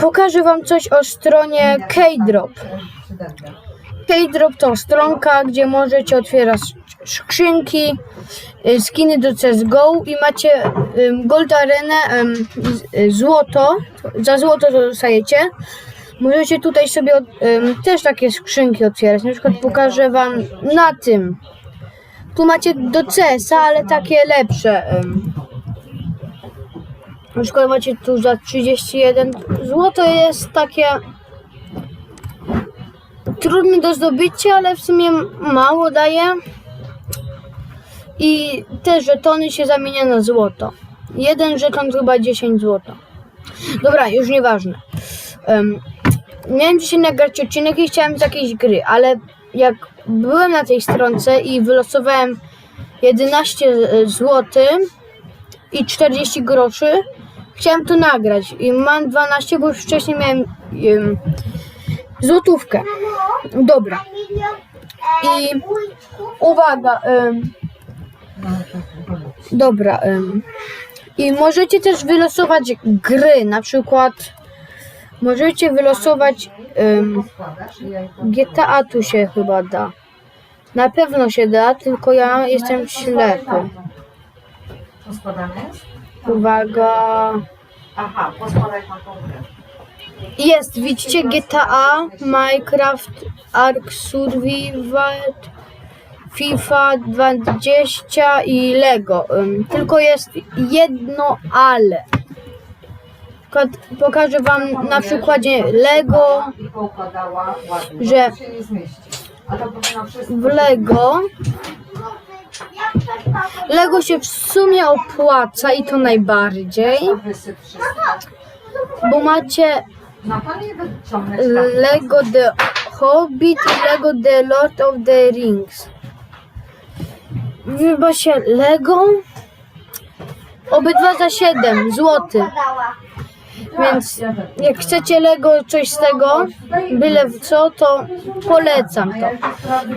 Pokażę Wam coś o stronie Keydrop. Keydrop to stronka, gdzie możecie otwierać skrzynki, y, skiny do CSGO i macie Gold Arenę, y, złoto, za złoto to dostajecie. Możecie tutaj sobie em, też takie skrzynki otwierać. Na przykład pokażę Wam na tym. Tu macie do CS-a, ale takie lepsze. em. Na przykład macie tu za 31 zł jest takie trudne do zdobycia, ale w sumie mało daje. I te żetony się zamienia na złoto. Jeden żeton to chyba 10 zł. Dobra, już nieważne. Um, miałem dzisiaj nagrać odcinek i chciałem z jakiejś gry, ale jak byłem na tej stronce i wylosowałem 11 zł i 40 groszy, chciałem to nagrać i mam 12, bo już wcześniej miałem em, złotówkę. Dobra. I uwaga. em, dobra. em, I możecie też wylosować gry, na przykład możecie wylosować em, GTA tu się chyba da. Na pewno się da, tylko ja jestem ślepy. Uwaga. Aha, na. Jest, widzicie GTA, Minecraft, Ark Survival, FIFA 20 i Lego. Ym, Tylko jest jedno ale. Przykład- Pokażę wam na przykładzie Lego, że w Lego. Lego się w sumie opłaca i to najbardziej, bo macie Lego The Hobbit i Lego The Lord of the Rings. Chyba się Lego. Obydwa za 7 zł. Więc jak chcecie Lego coś z tego, byle w co, to polecam to.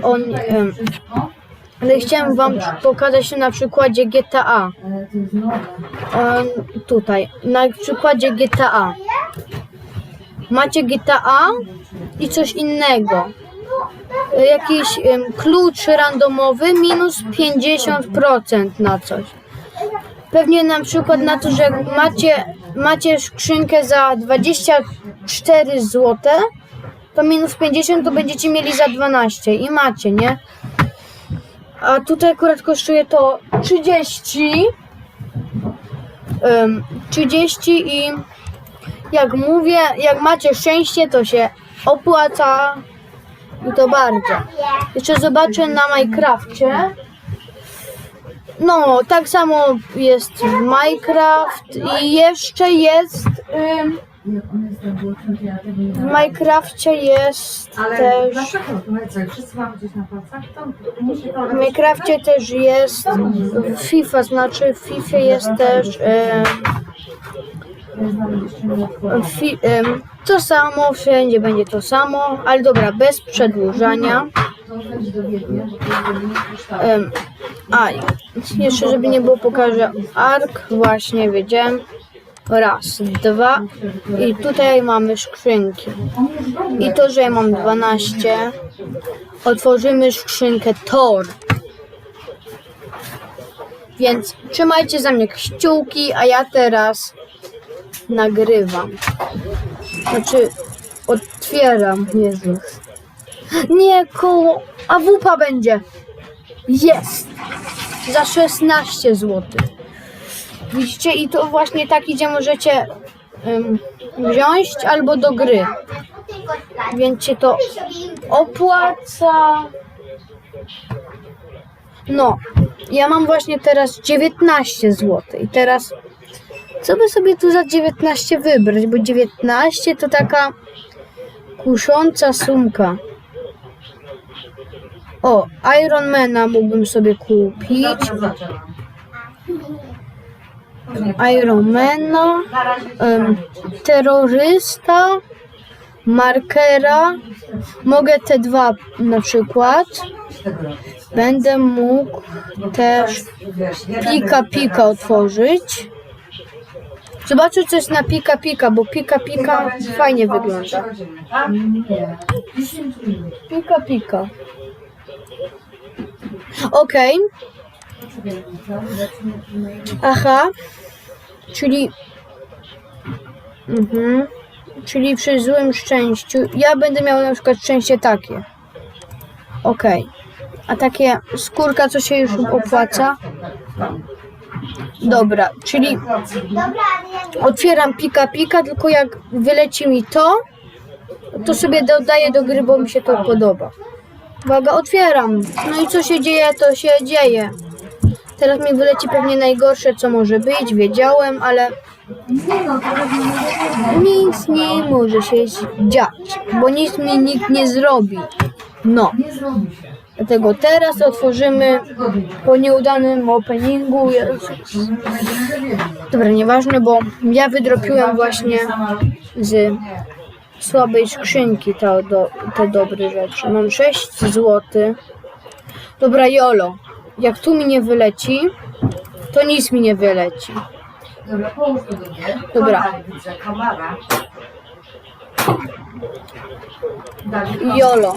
On, em, ale chciałem wam pokazać na przykładzie GTA. Em, tutaj, na przykładzie GTA. Macie GTA i coś innego. Jakiś em, klucz randomowy minus 50% na coś. Pewnie na przykład na to, że macie, macie skrzynkę za 24 zł, to minus 50 to będziecie mieli za 12 i macie, nie? A tutaj akurat kosztuje to 30. em, 30 i jak mówię, jak macie szczęście, to się opłaca i to bardzo. Jeszcze zobaczę na Minecrafcie. No, tak samo jest w Minecraft i jeszcze jest ym, w Minecrafcie jest Ale też dlaczego? Co, wszyscy mamy gdzieś na palcach? To musi to w Minecrafcie też jest w FIFA, znaczy w FIFA jest też ym, fi, ym, to samo, wszędzie będzie to samo, ale dobra, bez przedłużania. A, jeszcze żeby nie było, pokażę Ark, właśnie wiedziałem. Raz, dwa i tutaj mamy skrzynki. I to, że ja mam 12, otworzymy skrzynkę Tor. Więc trzymajcie za mnie kciuki, a ja teraz nagrywam. Znaczy, otwieram, Jezus. Nie, koło, a wupa będzie. Jest! Za 16 zł. Widzicie, i to właśnie taki, gdzie możecie ym, wziąć albo do gry. Więc się to opłaca. No, ja mam właśnie teraz 19 zł. I teraz, co by sobie tu za 19 wybrać? Bo 19 to taka kusząca sumka. O, Ironmana mógłbym sobie kupić. Ironmana, em, terrorysta, markera. Mogę te dwa na przykład. Będę mógł też pika pika otworzyć. Zobaczę co jest na pika pika, bo pika pika fajnie wygląda. Pika pika. Okej. Aha. Czyli. Mhm. Czyli przy złym szczęściu. Ja będę miał na przykład szczęście takie. Okej. A takie skórka, co się już opłaca? Dobra, czyli otwieram pika pika, tylko jak wyleci mi to, to sobie dodaję do gry, bo mi się to podoba. Uwaga, otwieram. No i co się dzieje, to się dzieje. Teraz mi wyleci pewnie najgorsze, co może być, wiedziałem, ale nic nie może się dziać, bo nic mi nikt nie zrobi. No, dlatego teraz otworzymy po nieudanym openingu. Dobra, nieważne, bo ja wydropiłem właśnie z słabej skrzynki te, do, te dobre rzeczy. Mam 6 zł. Dobra, Jolo, jak tu mi nie wyleci, to nic mi nie wyleci. Dobra, połóż to. Dobra. Dawid, Jolo.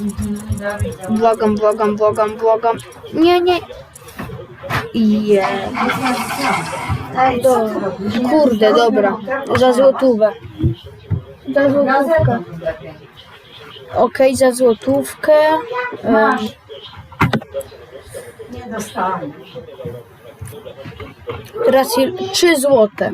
Mhm. Błagam, błagam, błagam, błagam. Nie, nie. Je. Ej, Do, ty robisz? kurde, dobra. Za złotówę. Za złotówkę. Okej, za złotówkę. Nie dostaniesz. teraz 3 złote.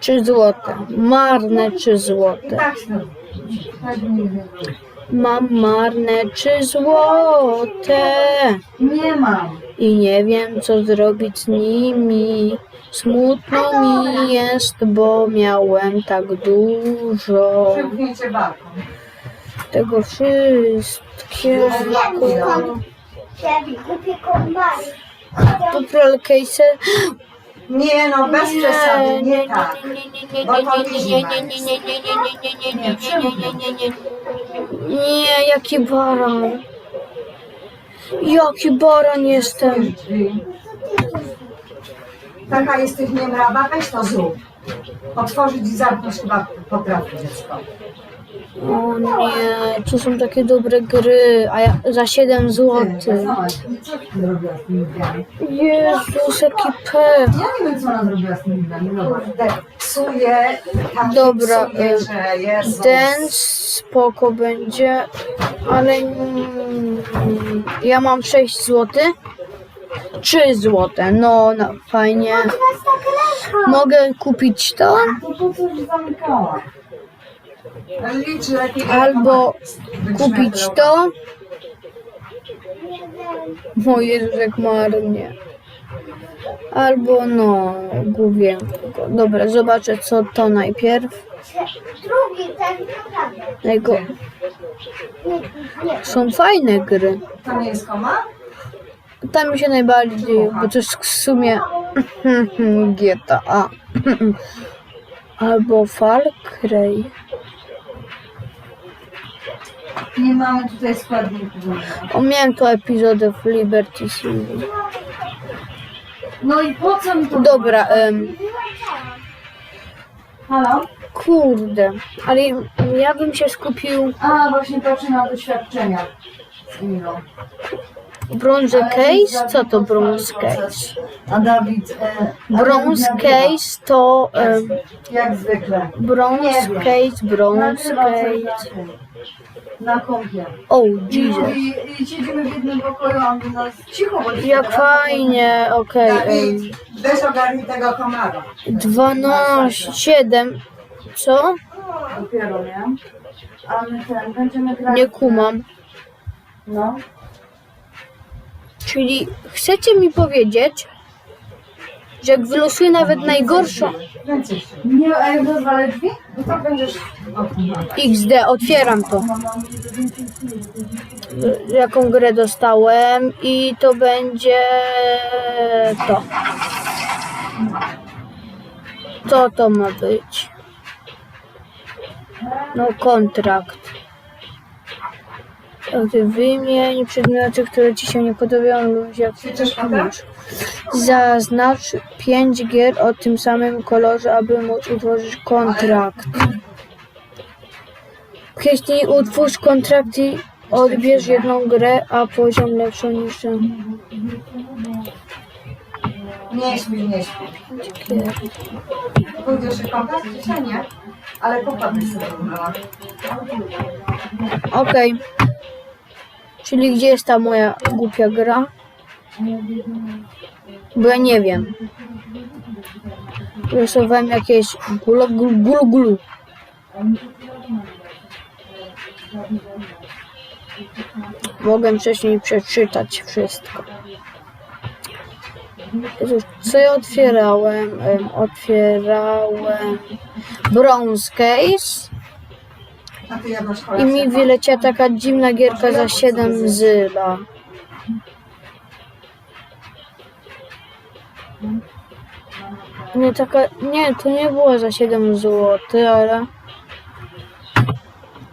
3 złote. Marne 3 złote. Mam marne 3 złote. Nie mam. I nie wiem, co zrobić z nimi. Smutno mi jest, bo miałem tak dużo Przymknięcie balkon. tego wszystkiego. Tu case. Nie no, bez przesady, nie tak. Nie, jaki baran. Jaki baran jestem. Taka jesteś niemrawa, weź to zrób. Otworzyć i zamknąć chyba potrafi dziecko. O nie, tu są takie dobre gry, a ja za 7 zł. Jezus, jaki pech. Ja nie wiem, co ona zrobiła z. Zobacz, te psuje, tak Dobra, psuje, y, że Jezus. Ten spoko będzie, ale mm, ja mam 6 zł. 3 zł, no, no fajnie. Mogę kupić to? To po co się zamykała? Licz lepiej. Albo kupić to. O Jezus, jak marnie. Albo no, go. Dobra, zobaczę co to najpierw. Nie. Są fajne gry. To nie jest koma? Tam mi się najbardziej, bo to jest w sumie GTA. Albo Far Cry. Nie mamy tutaj składników. Miałem tu epizody w Liberty City. No i po co mi to? Dobra, em, Halo? kurde, ale ja bym się skupił A, właśnie patrzę na doświadczenia z. Bronze Ale Case? Co to Dawid Bronze proces. Case? A Dawid... E, a Bronze Dawid nagrywa. Case to em, Jak zwykle. Bronze. Case, Bronze Nagrywa Case. Na kąpie. I, Jesus. mówi, I siedzimy w jednym pokoju, a on do nas cicho, bo Jak fajnie, okej. em, Dawid, weź ogarnij tego komara. 12, 7. Co? Dopiero, nie? A my ten, będziemy grać... Nie kumam. No. Czyli chcecie mi powiedzieć, że jak wylosuję nawet najgorszą. Nie, a jak rozwalę drzwi, no to będziesz... XD, otwieram to. Jaką grę dostałem i to będzie to. Co to ma być? No kontrakt. Ty wymień przedmioty, które ci się nie podobają lub jak masz. Zaznacz 5 gier o tym samym kolorze, aby móc utworzyć kontrakt. Wcześniej utwórz kontrakt i odbierz jedną grę, a poziom lepszy niż ten. Nie śpi, nie śpi. Pójdziesz się kąpać? Dzisiaj nie. Ale popatrz sobie wybrała. Okej. Czyli gdzie jest ta moja głupia gra? Bo ja nie wiem. Rysowałem jakieś gulu gulu gulu. Mogę wcześniej przeczytać wszystko. Jezus, Co ja otwierałem? Em, Otwierałem Bronze Case. I mi wyleciała taka dziwna gierka za 7 zyla. Nie taka, nie, to nie było za 7 zł, ale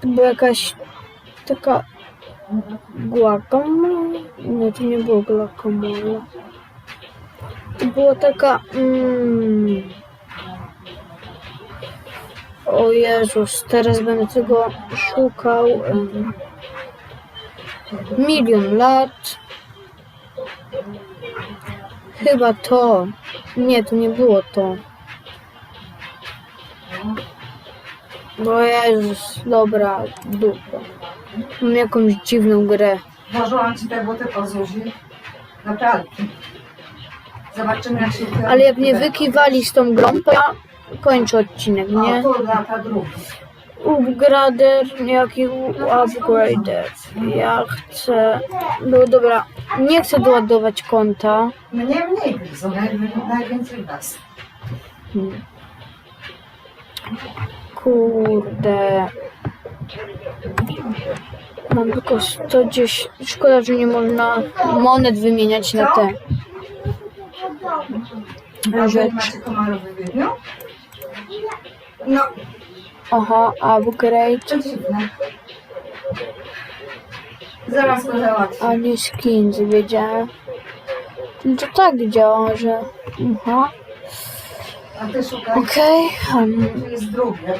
to była jakaś taka guacamole. Nie, to nie było guacamole. To była taka, mm, o Jezus, teraz będę tego szukał. em, Milion lat. Chyba to. Nie, to nie było to. Bo Jezus, dobra, dupa. Mam jakąś dziwną grę. Włożyłam ci te buty po Zuzi na pralki. Zobaczymy jak się ty- Ale jak mnie wykiwali z tą grą, to ja kończę odcinek, nie? O, tu lata drugi. Upgrader, jaki upgrader. Ja chcę. No dobra, nie chcę doładować konta. Mnie mniej naj- najwięcej was. Hmm. Kurde. Mam tylko 110. Szkoda, że nie można monet wymieniać na te Wiedniu? No, Aha, upgrade. Zaraz go załatwię. A nie skins, wiedziałem. No to tak działa, że. Aha. A ty szukaj. Okej. Tu jest drugie.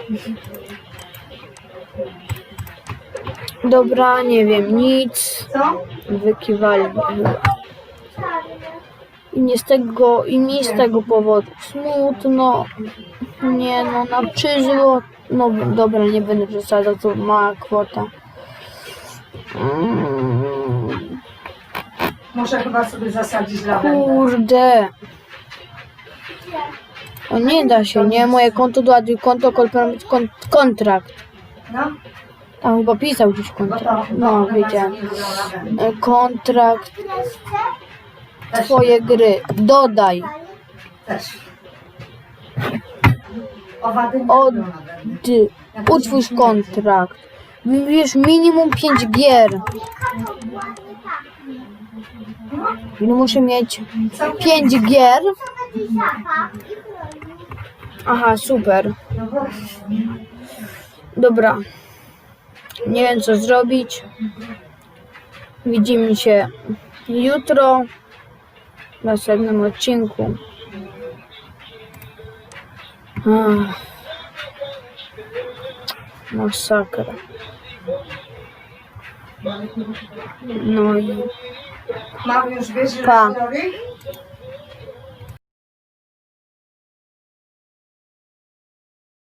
dobra, nie wiem, nic. Co? Wykiwali. I nie z tego, i mi z tego powodu smutno. Nie no, na przyzło. No dobra, nie będę przesadzał, to mała kwota. Mm, Muszę chyba sobie zasadzić lawendę. kurde. O nie da się, nie? Moje konto doładuj konto, kon kontrakt. No, Tam chyba pisał gdzieś bo kontrakt. to No, one wiedziałem. nie lubią lawendy. E, Kontrakt, Też, twoje gry. Dodaj. też. Owady nie Od- lubią lawendy. Ty, utwórz kontrakt. Wybierz minimum 5 gier. I muszę mieć Co? 5 gier. Aha, super. No. Dobra. Nie wiem co zrobić. Widzimy się jutro w następnym odcinku. Ach. Masakra. No i 放。